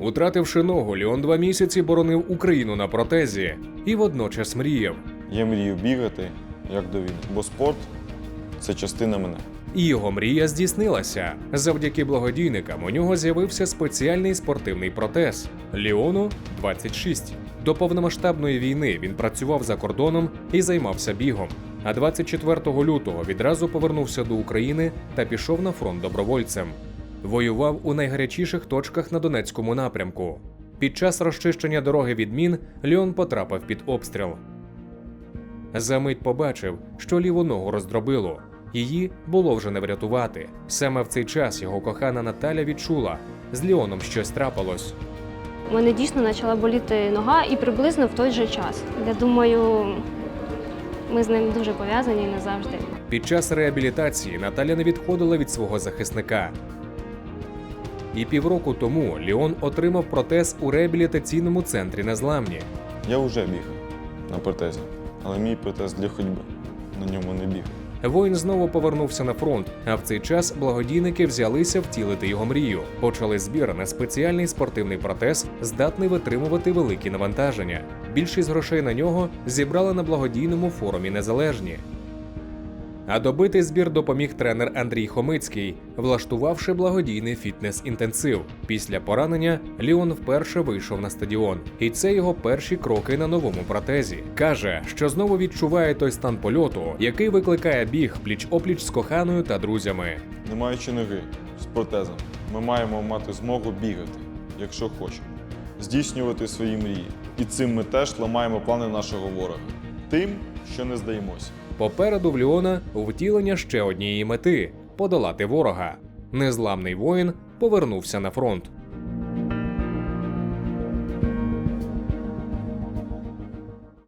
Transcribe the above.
Утративши ногу, Ліон два місяці боронив Україну на протезі і водночас мріяв. Я мрію бігати як до війни, бо спорт це частина мене. І його мрія здійснилася. Завдяки благодійникам у нього з'явився спеціальний спортивний протез Ліону 26. До повномасштабної війни він працював за кордоном і займався бігом. А 24 лютого відразу повернувся до України та пішов на фронт добровольцем. Воював у найгарячіших точках на Донецькому напрямку. Під час розчищення дороги від мін Ліон потрапив під обстріл. Замить побачив, що ліву ногу роздробило. Її було вже не врятувати. Саме в цей час його кохана Наталя відчула, з Ліоном щось трапилось. У мене дійсно почала боліти нога і приблизно в той же час. Я думаю, ми з ним дуже пов'язані назавжди. Під час реабілітації Наталя не відходила від свого захисника. І півроку тому Ліон отримав протез у реабілітаційному центрі Незламні. Я вже бігав на протезі, але мій протез для ходьби. На ньому не біг. Воїн знову повернувся на фронт, а в цей час благодійники взялися втілити його мрію. Почали збір на спеціальний спортивний протез, здатний витримувати великі навантаження. Більшість грошей на нього зібрали на благодійному форумі Незалежні. А добитий збір допоміг тренер Андрій Хомицький, влаштувавши благодійний фітнес-інтенсив. Після поранення Ліон вперше вийшов на стадіон, і це його перші кроки на новому протезі. каже, що знову відчуває той стан польоту, який викликає біг пліч-опліч з коханою та друзями. Не маючи ноги з протезом, ми маємо мати змогу бігати, якщо хочемо, здійснювати свої мрії. І цим ми теж ламаємо плани нашого ворога. Тим, що не здаємося. Попереду в Ліона втілення ще однієї мети подолати ворога. Незламний воїн повернувся на фронт.